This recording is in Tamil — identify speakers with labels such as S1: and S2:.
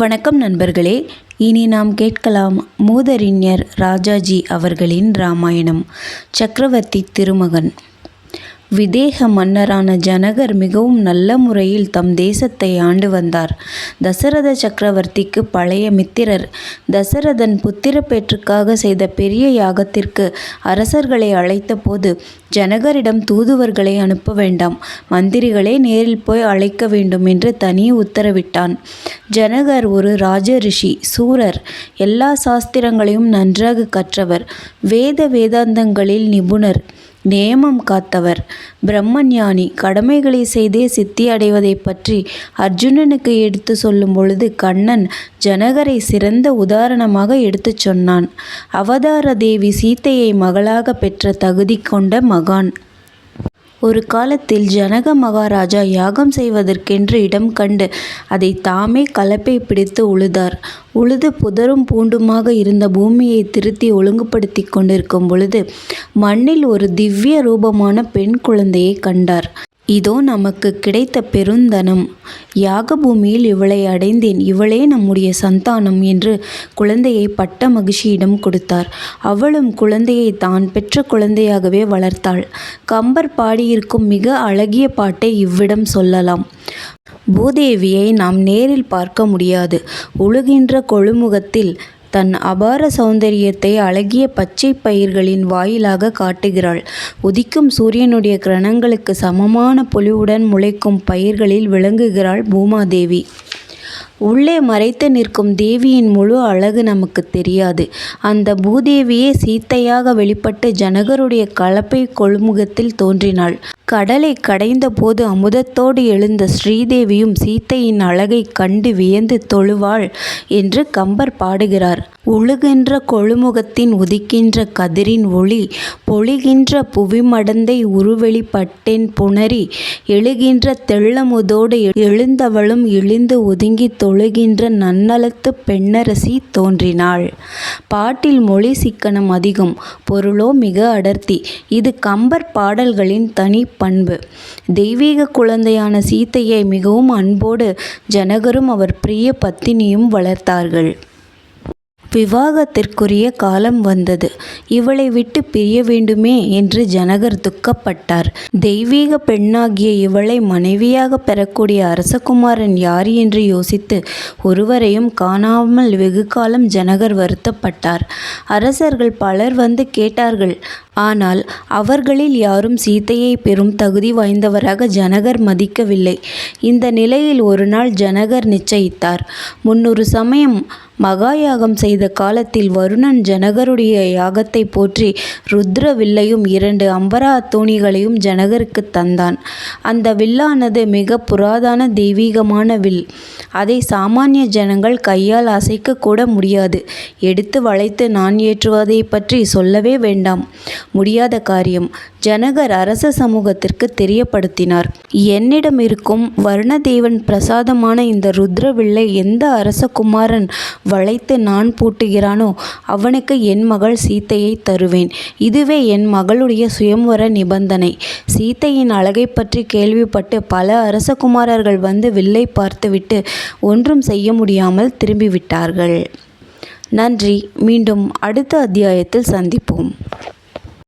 S1: வணக்கம் நண்பர்களே. இனி நாம் கேட்கலாம் மூதறிஞர் ராஜாஜி அவர்களின் ராமாயணம். சக்கரவர்த்தி திருமகன். விதேக மன்னரான ஜனகர் மிகவும் நல்ல முறையில் தம் தேசத்தை ஆண்டு வந்தார். தசரத சக்கரவர்த்திக்கு பழைய மித்திரர் தசரதன் புத்திரப்பேற்றுக்காக செய்த பெரிய யாகத்திற்கு அரசர்களை அழைத்தபோது ஜனகரிடம் தூதுவர்களை அனுப்ப வேண்டாம் மந்திரிகளே நேரில் போய் அழைக்க வேண்டும் என்று தனி உத்தரவிட்டான். ஜனகர் ஒரு ராஜ ரிஷி சூரர் எல்லா சாஸ்திரங்களையும் நன்றாக கற்றவர். வேத வேதாந்தங்களில் நிபுணர் நேமம் காத்தவர். பிரம்மஞானி கடமைகளை செய்தே சித்தி அடைவதை பற்றி அர்ஜுனனுக்கு எடுத்து சொல்லும் பொழுது கண்ணன் ஜனகரை சிறந்த உதாரணமாக எடுத்துச் சொன்னான். அவதார தேவி சீத்தையை மகளாக பெற்ற தகுதி கொண்ட மகான். ஒரு காலத்தில் ஜனக மகாராஜா யாகம் செய்வதற்கென்று இடம் கண்டு அதை தாமே கலப்பை பிடித்து உழுதார். உழுது புதரும் பூண்டுமாக இருந்த பூமியை திருத்தி ஒழுங்குபடுத்தி கொண்டிருக்கும் பொழுது மண்ணில் ஒரு திவ்ய ரூபமான பெண் குழந்தையை கண்டார். இதோ நமக்கு கிடைத்த பெருந்தனம். யாக பூமியில் இவளை அடைந்தேன். இவளே நம்முடைய சந்தானம் என்று குழந்தையை பட்ட மகிழ்ச்சியிடம் கொடுத்தார். அவளும் குழந்தையை தான் பெற்ற குழந்தையாகவே வளர்த்தாள். கம்பர் பாடியிருக்கும் மிக அழகிய பாட்டை இவ்விடம் சொல்லலாம். பூதேவியை நாம் நேரில் பார்க்க முடியாது. உழுகின்ற கொழுமுகத்தில் தன் அபார சௌந்தரியத்தை அழகிய பச்சை பயிர்களின் வாயிலாக காட்டுகிறாள். உதிக்கும் சூரியனுடைய கிரணங்களுக்கு சமமான பொலிவுடன் முளைக்கும் பயிர்களில் விளங்குகிறாள் பூமாதேவி. உள்ளே மறைத்து நிற்கும் தேவியின் முழு அழகு நமக்கு தெரியாது. அந்த பூதேவியே சீத்தையாக வெளிப்பட்டு ஜனகருடைய கலப்பை கொள்முகத்தில் தோன்றினாள். கடலை கடைந்தபோது அமுதத்தோடு எழுந்த ஸ்ரீதேவியும் சீத்தையின் அழகைக் கண்டு வியந்து தொழுவாள் என்று கம்பர் பாடுகிறார். உழுகின்ற கொழுமுகத்தின் உதிக்கின்ற கதிரின் ஒளி பொழிகின்ற புவிமடந்தை உருவெளிப்பட்டேன் புணரி எழுகின்ற தெள்ளமுதோடு எழுந்தவளும் இழிந்து ஒதுங்கி தொழுகின்ற நன்னலத்து பெண்ணரசி தோன்றினாள். பாட்டில் மொழி சிக்கனம் அதிகம் பொருளோ மிக அடர்த்தி. இது கம்பர் பாடல்களின் தனி பண்பு. தெய்வீக குழந்தையான சீத்தையை மிகவும் அன்போடு ஜனகரும் அவர் பிரிய பத்தினியும் வளர்த்தார்கள். விவாகத்திற்குரிய காலம் வந்தது. இவளை விட்டு பிரிய வேண்டுமே என்று ஜனகர் துக்கப்பட்டார். தெய்வீக பெண்ணாகிய இவளை மனைவியாக பெறக்கூடிய அரசகுமாரன் யார் என்று யோசித்து ஒருவரையும் காணாமல் வெகு காலம் ஜனகர் வருத்தப்பட்டார். அரசர்கள் பலர் வந்து கேட்டார்கள் ஆனால் அவர்களில் யாரும் சீத்தையை பெறும் தகுதி வாய்ந்தவராக ஜனகர் மதிக்கவில்லை. இந்த நிலையில் ஒரு நாள் ஜனகர் நிச்சயித்தார். முன்னொரு சமயம் மகாயாகம் செய்த காலத்தில் வருணன் ஜனகருடைய யாகத்தை போற்றி ருத்ர வில்லையும் இரண்டு அம்பரா தோணிகளையும் ஜனகருக்கு தந்தான். அந்த வில்லானது மிக புராதன தெய்வீகமான வில். அதை சாமானிய ஜனங்கள் கையால் அசைக்க கூட முடியாது. எடுத்து வளைத்து நான் ஏற்றுவதை பற்றி சொல்லவே வேண்டாம். முடியாத காரியம். ஜனகர் அரச சமூகத்திற்கு தெரியப்படுத்தினார். என்னிடம் இருக்கும் வருணதேவன் பிரசாதமான இந்த ருத்ரவில்லை எந்த அரசகுமாரன் வளைத்து நான் பூட்டுகிறானோ அவனுக்கு என் மகள் சீத்தையை தருவேன். இதுவே என் மகளுடைய சுயம்வர நிபந்தனை. சீத்தையின் அழகை பற்றி கேள்விப்பட்டு பல அரசகுமாரர்கள் வந்து வில்லை பார்த்துவிட்டு ஒன்றும் செய்ய முடியாமல் திரும்பிவிட்டார்கள். நன்றி. மீண்டும் அடுத்த அத்தியாயத்தில் சந்திப்போம்.